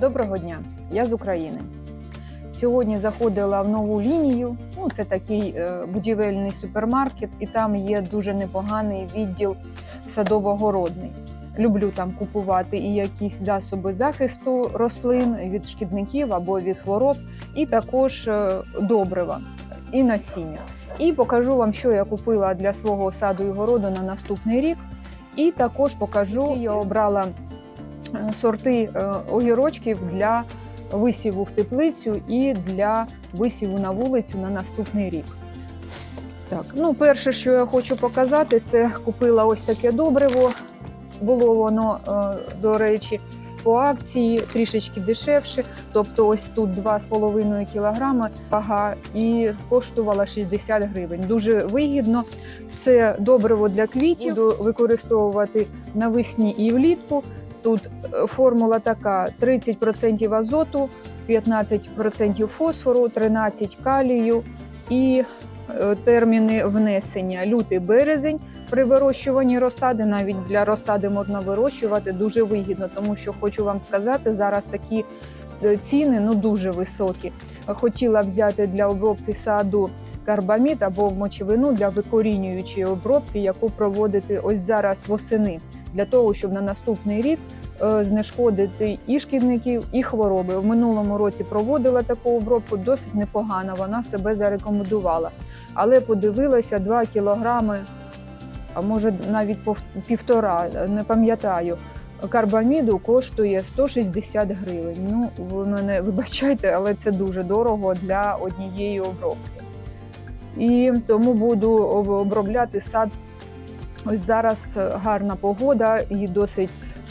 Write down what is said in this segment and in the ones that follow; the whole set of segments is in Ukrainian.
Доброго дня, я з України. Сьогодні заходила в нову лінію. Ну, це такий е, будівельний супермаркет, і там є дуже непоганий відділ садово-городний. Люблю там купувати і якісь засоби захисту рослин від шкідників або від хвороб, і також е, добрива і насіння. І покажу вам, що я купила для свого саду і городу на наступний рік. І також покажу, я обрала сорти е, огірочків для висіву в теплицю і для висіву на вулицю на наступний рік. Так, ну перше, що я хочу показати, це купила ось таке добриво. Було воно, е, до речі, по акції трішечки дешевше. Тобто, ось тут 2,5 кг вага і коштувала 60 гривень. Дуже вигідно. Це добриво для квітів. Буду використовувати навесні і влітку. Тут е, формула така: 30% азоту, 15% фосфору, 13 калію і е, терміни внесення лютий березень при вирощуванні розсади. Навіть для розсади можна вирощувати дуже вигідно, тому що хочу вам сказати, зараз такі е, ціни ну дуже високі. Хотіла взяти для обробки саду карбамід або мочевину для викорінюючої обробки, яку проводити ось зараз восени, для того, щоб на наступний рік е, знешкодити і шкідників, і хвороби. В минулому році проводила таку обробку, досить непогано. Вона себе зарекомендувала. Але подивилася 2 кілограми, а може навіть півтора, не пам'ятаю. Карбаміду коштує 160 гривень. Ну, ви мене вибачайте, але це дуже дорого для однієї обробки. І тому буду обробляти сад. Ось зараз гарна погода і досить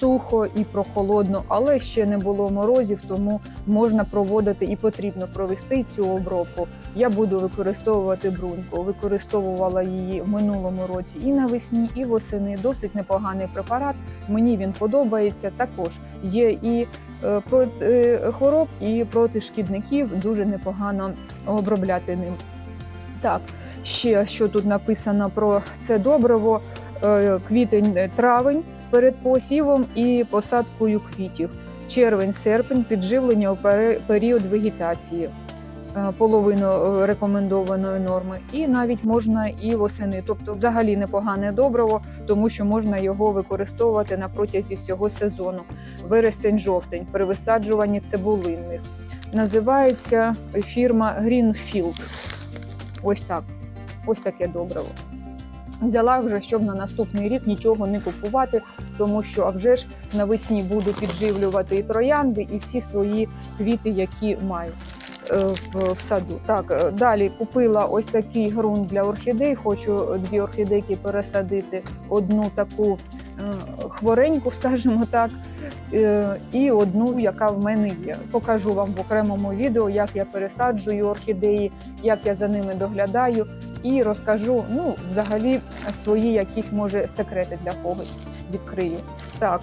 сухо і прохолодно, але ще не було морозів, тому можна проводити і потрібно провести цю обробку. Я буду використовувати бруньку. Використовувала її в минулому році і навесні, і восени. Досить непоганий препарат. Мені він подобається. Також є і е, проти е, хвороб, і проти шкідників. Дуже непогано обробляти ним. Так, ще що тут написано про це добриво: е, квітень, е, перед посівом і посадкою квітів. Червень-серпень підживлення у період вегетації. е, Половину рекомендованої норми, і навіть можна і восени, тобто взагалі непогане добриво, тому що можна його використовувати на протязі всього сезону. Вересень-жовтень при висаджуванні цибулинних. Називається фірма Greenfield. Ось так. Ось таке добриво. Взяла вже, щоб на наступний рік нічого не купувати, тому що а вже ж навесні буду підживлювати і троянди, і всі свої квіти, які маю е, в, саду. Так, е, далі купила ось такий ґрунт для орхідей. Хочу дві орхідейки пересадити, одну таку е, хвореньку, скажімо так, і одну, яка в мене є. Покажу вам в окремому відео, як я пересаджую орхідеї, як я за ними доглядаю, і розкажу ну, взагалі свої якісь може секрети для когось відкрию. Так.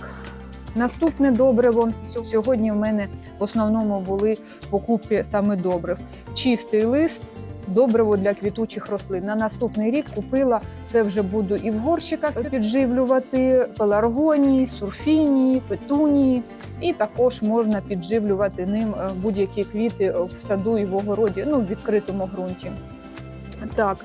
Наступне добриво. Сьогодні в мене в основному були покупки саме добрив. Чистий лист, добриво для квітучих рослин. На наступний рік купила це вже буду і в горщиках підживлювати пеларгонії, сурфінії, петунії, і також можна підживлювати ним е, будь-які квіти в саду і в огороді, ну в відкритому ґрунті. Так,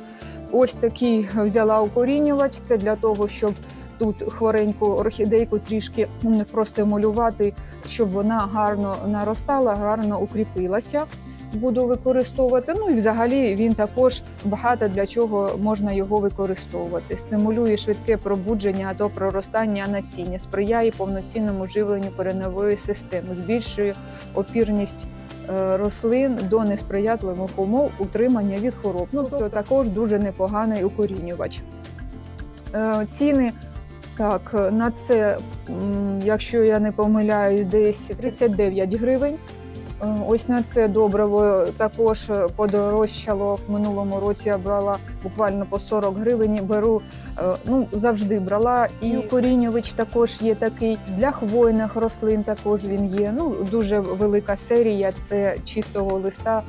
ось такий взяла укорінювач. Це для того, щоб тут хвореньку орхідейку трішки простимулювати, щоб вона гарно наростала, гарно укріпилася. Буду використовувати. Ну і взагалі він також багато для чого можна його використовувати. Стимулює швидке пробудження та проростання насіння, сприяє повноцінному живленню кореневої системи, збільшує опірність рослин до несприятливих умов утримання від хвороб. Ну тобто також дуже непоганий укорінювач. Е, Ціни так на це, якщо я не помиляю, десь 39 гривень. Е, Ось на це добриво також подорожчало в минулому році. Я брала буквально по 40 гривень. Беру е, ну завжди брала. І укорінювач також є такий для хвойних рослин. Також він є. Ну дуже велика серія. Це чистого листа.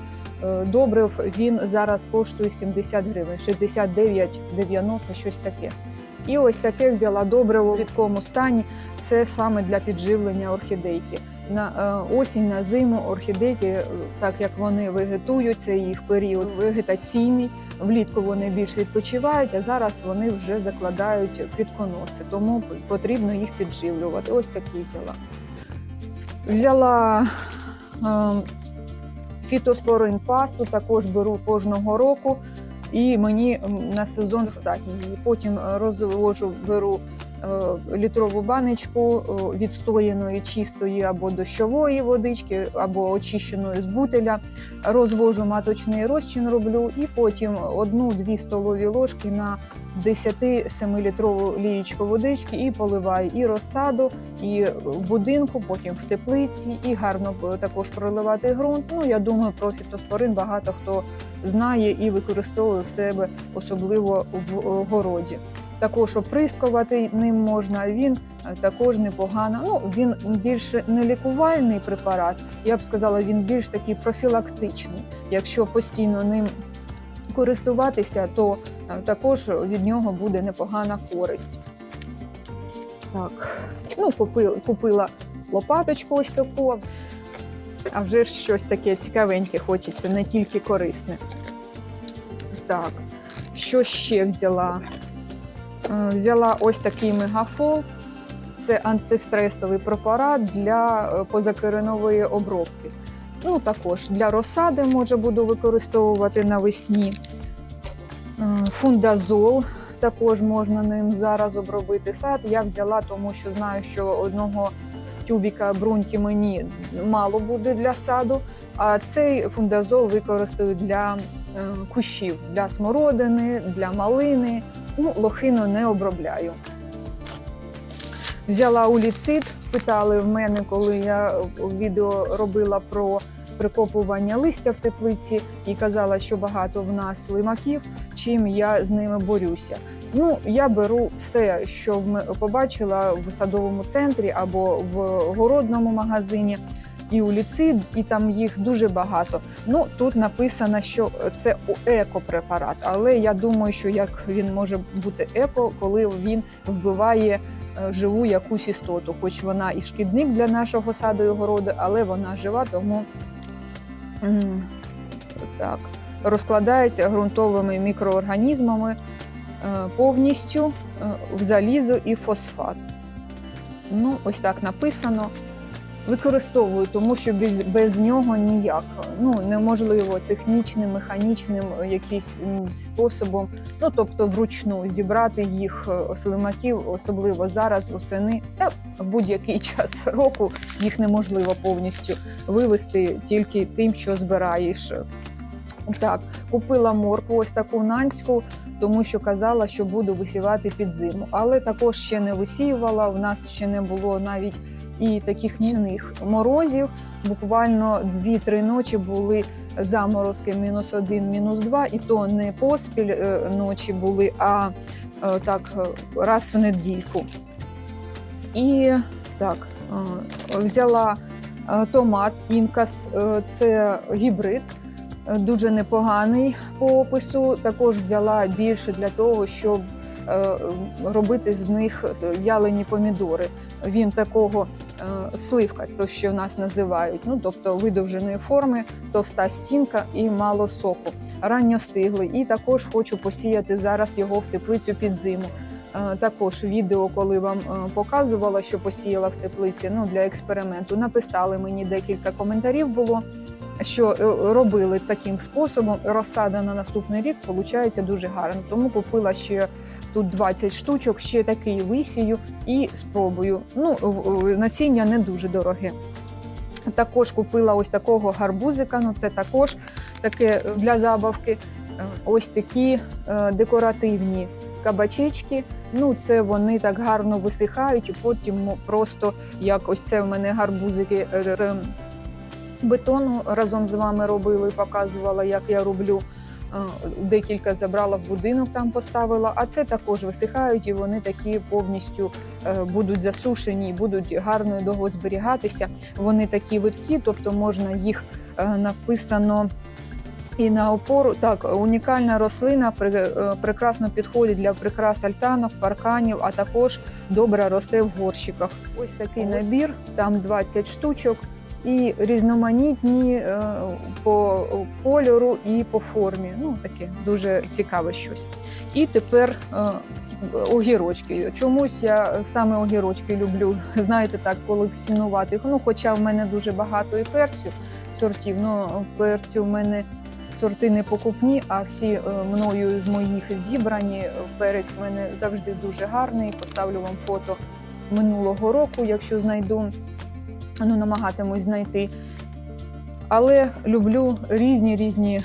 е, Добрив він зараз коштує 70 гривень, 69,90, щось таке. І ось таке взяла добриво в рідкому стані. Це саме для підживлення орхідейки. На е, осінь, на зиму орхідейки, е, так як вони вегетують, це їх період вегетаційний. Влітку вони більш відпочивають, а зараз вони вже закладають квітконоси, тому потрібно їх підживлювати. Ось такі взяла. Взяла е, фітоспорин пасту, також беру кожного року, і мені на сезон достатньо її. Потім розвожу, беру літрову баночку е, відстояної чистої або дощової водички, або очищеної з бутеля. Розвожу маточний розчин, роблю, і потім одну-дві столові ложки на 10-7-літрову лієчку водички і поливаю і розсаду, і в будинку, потім в теплиці, і гарно також проливати ґрунт. Ну я думаю, про фітоспорин багато хто знає і використовує в себе, особливо в е, городі. Також оприскувати ним можна. Він е, також непогано. Ну він більше не лікувальний препарат. Я б сказала, він більш такий профілактичний. Якщо постійно ним користуватися, то е, також від нього буде непогана користь. Так, ну купила, купила лопаточку ось таку. А вже ж щось таке цікавеньке хочеться, не тільки корисне. Так, що ще взяла? Е, Взяла ось такий мегафол. Це антистресовий препарат для е, обробки. Ну, також для розсади може буду використовувати навесні. Е, Фундазол також можна ним зараз обробити сад. Я взяла, тому що знаю, що одного тюбіка бруньки мені мало буде для саду. А цей фундазол використаю для кущів, для смородини, для малини. Ну, лохину не обробляю. Взяла уліцит, питали в мене, коли я відео робила про прикопування листя в теплиці і казала, що багато в нас лимаків, чим я з ними борюся. Ну, я беру все, що побачила в садовому центрі або в городному магазині. І уліцид, і там їх дуже багато. Ну тут написано, що це екопрепарат, але я думаю, що як він може бути еко, коли він вбиває е, живу якусь істоту, хоч вона і шкідник для нашого саду і городу, але вона жива, тому так, розкладається ґрунтовими мікроорганізмами е, повністю е, в залізо і фосфат. Ну, ось так написано. Використовую, тому що без, без нього ніяк. Ну неможливо технічним, механічним е, якийсь способом, ну тобто вручну зібрати їх е, слимаків, особливо зараз восени, та в будь-який час року їх неможливо повністю вивести тільки тим, що збираєш. Так, купила моркву, ось таку нанську, тому що казала, що буду висівати під зиму. Але також ще не висіювала. У нас ще не було навіть і таких нічних морозів. Буквально 2-3 ночі були заморозки мінус один, мінус два, і то не поспіль е, ночі були, а е, так е, раз в недільку. І так, взяла томат інкас, це гібрид. Дуже непоганий по опису. Також взяла більше для того, щоб робити з них в'ялені помідори. Він такого сливка, то що в нас називають, ну тобто видовженої форми, товста стінка і мало соку. Ранньо стиглий. І також хочу посіяти зараз його в теплицю під зиму. Е, Також відео, коли вам е, показувала, що посіяла в теплиці, ну для експерименту. Написали мені декілька коментарів було, що е, робили таким способом. Розсада на наступний рік виходить дуже гарно. Тому купила ще тут 20 штучок, ще такий висію і спробую. Ну, насіння не дуже дороге. Також купила ось такого гарбузика. Ну це також таке для забавки. Е, Ось такі е, декоративні кабачечки. Ну, це вони так гарно висихають, і потім просто як ось це в мене гарбузики е, з бетону разом з вами робили, показувала, як я роблю. Декілька забрала в будинок, там поставила. А це також висихають, і вони такі повністю е, будуть засушені будуть гарно довго зберігатися. Вони такі видкі, тобто можна їх е, написано І на опору так унікальна рослина е, прекрасно підходить для прикрас альтанок, парканів, а також добре росте в горщиках. Ось такий Ось. набір, там 20 штучок. І різноманітні е, по кольору і по формі. Ну таке дуже цікаве щось. І тепер е, огірочки. Чомусь я саме огірочки люблю, знаєте, так колекціонувати. Ну, хоча в мене дуже багато і перцю сортів. Ну перцю в мене сорти не покупні, а всі е, мною з моїх зібрані. Перець в мене завжди дуже гарний. Поставлю вам фото минулого року, якщо знайду. Ну, намагатимусь знайти. Але люблю різні різні е,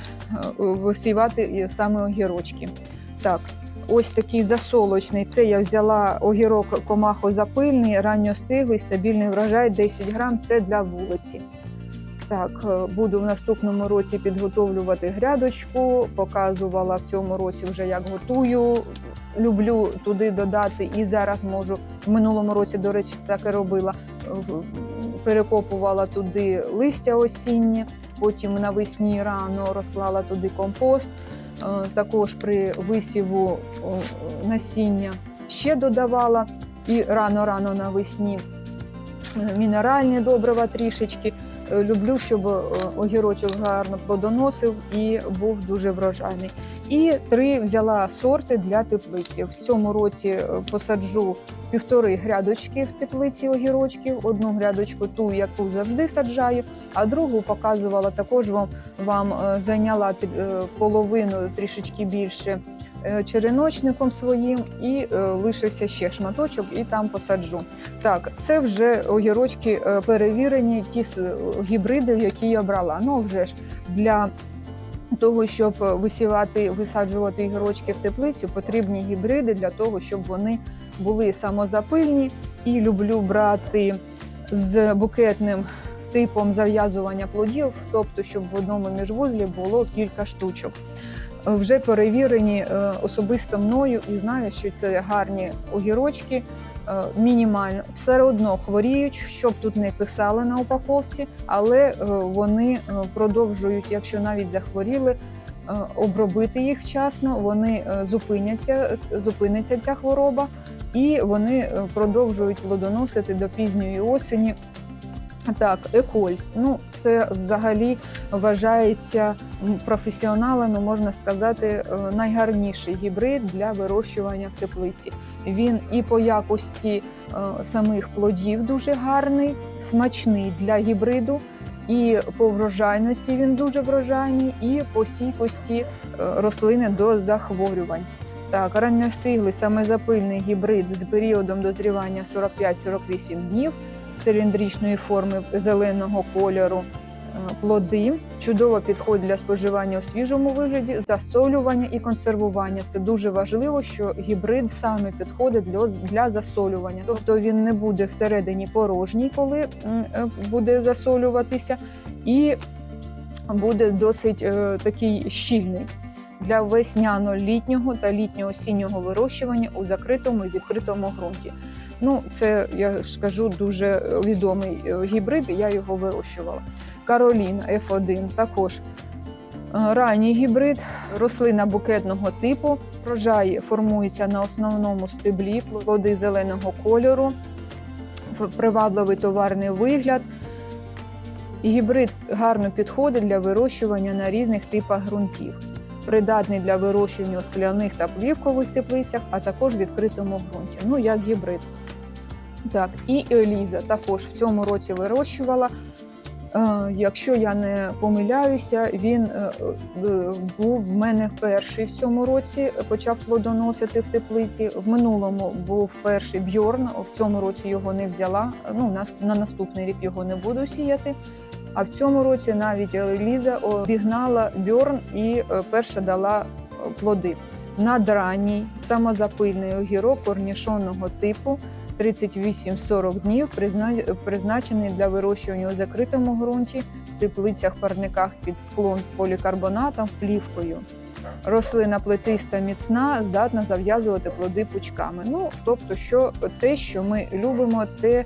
висівати саме огірочки. Так, ось такий засолочний. Це я взяла огірок комахо запильний, ранньостиглий, стабільний врожай 10 грам. Це для вулиці. Так, е, буду в наступному році підготовлювати грядочку. Показувала в цьому році вже як готую. Люблю туди додати і зараз можу. В минулому році, до речі, так і робила. Перекопувала туди листя осіннє, потім навесні рано розклала туди компост. Е, Також при висіву насіння ще додавала і рано-рано навесні е, мінеральні добрива трішечки. Люблю, щоб е, огірочок гарно плодоносив і був дуже врожайний. І три взяла сорти для теплиці. В цьому році е, посаджу півтори грядочки в теплиці огірочків. Одну грядочку, ту, яку завжди саджаю, а другу показувала також вам, вам е, зайняла половину трішечки більше череночником своїм, і е, лишився ще шматочок, і там посаджу. Так, це вже огірочки е, перевірені, ті гібриди, які я брала. Ну вже ж для того, щоб висівати, висаджувати огірочки в теплицю, потрібні гібриди для того, щоб вони були самозапильні. І люблю брати з букетним типом зав'язування плодів, тобто, щоб в одному міжвузлі було кілька штучок. Вже перевірені е, особисто мною і знаю, що це гарні огірочки, е, мінімально. Все одно хворіють, щоб тут не писали на упаковці, але е, вони продовжують, якщо навіть захворіли, обробити їх вчасно, вони зупиняться, зупиниться ця хвороба, і вони продовжують плодоносити до пізньої осені. Так, еколь. Ну, це взагалі вважається професіоналами, можна сказати, е, найгарніший гібрид для вирощування теплиці. Він і по якості е, самих плодів дуже гарний, смачний для гібриду, і по врожайності він дуже врожайний, і по стійкості е, рослини до захворювань. Так, ранньостиглий самозапильний гібрид з періодом дозрівання 45-48 днів циліндричної форми зеленого кольору. Е, Плоди чудово підходять для споживання у свіжому вигляді, засолювання і консервування. Це дуже важливо, що гібрид саме підходить для, засолювання. Тобто він не буде всередині порожній, коли е, буде засолюватися, і буде досить е, такий щільний для весняно-літнього та літньо-осіннього вирощування у закритому і відкритому ґрунті. Ну, це я ж кажу дуже відомий е, гібрид, я його вирощувала. Кароліна F1 також е, ранній гібрид, рослина букетного типу. Врожай формується на основному стеблі, плоди зеленого кольору, привабливий товарний вигляд. Гібрид гарно підходить для вирощування на різних типах ґрунтів. Придатний для вирощування у скляних та плівкових теплицях, а також в відкритому ґрунті. Ну, як гібрид. Так, і Еліза також в цьому році вирощувала. Е, Якщо я не помиляюся, він е, е, був в мене перший в цьому році, почав плодоносити в теплиці. В минулому був перший бьорн, в цьому році його не взяла. Ну, на, на наступний рік його не буду сіяти. А в цьому році навіть Ліза обігнала бьорн і перша дала плоди. Надранній самозапильний огірок корнішонного типу 38-40 днів, призна- призначений для вирощування у закритому ґрунті, в теплицях, парниках під склон полікарбонатом, плівкою. Рослина плетиста, міцна, здатна зав'язувати плоди пучками. Ну, тобто, що те, що ми любимо, те,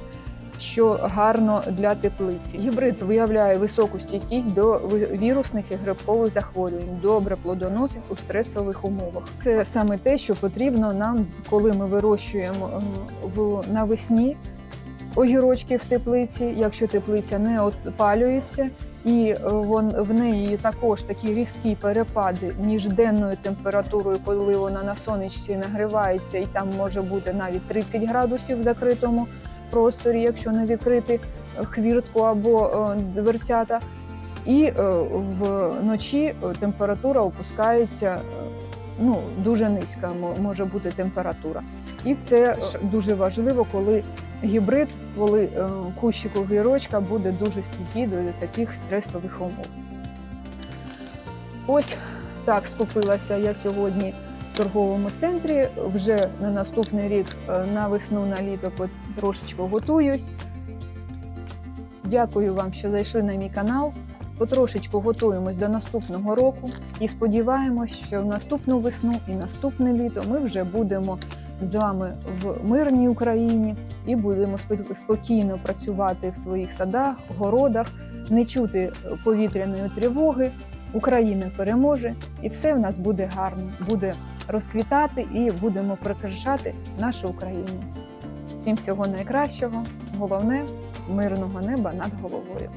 що гарно для теплиці. Гібрид виявляє високу стійкість до вірусних і грибкових захворювань, добре плодоносить у стресових умовах. Це саме те, що потрібно нам, коли ми вирощуємо е, в навесні огірочки в теплиці, якщо теплиця не опалюється. І е, в неї також такі різкі перепади між денною температурою, коли вона на сонечці нагрівається, і там може бути навіть 30 градусів в закритому просторі, якщо не відкрити е, хвіртку або е, дверцята. І е, вночі температура опускається ну, дуже низька, може бути температура. І це дуже важливо, коли гібрид, коли кущик огірочка буде дуже стійкий до таких стресових умов. Ось так скупилася я сьогодні торговому центрі. Вже на наступний рік е, на весну, на літо трошечки готуюсь. Дякую вам, що зайшли на мій канал. Потрошечку готуємось до наступного року і сподіваємось, що в наступну весну і наступне літо ми вже будемо з вами в мирній Україні і будемо спо- спокійно працювати в своїх садах, городах, не чути повітряної тривоги. Україна переможе, і все в нас буде гарно, буде розквітати і будемо прикрашати нашу Україну. Всім всього найкращого, головне мирного неба над головою.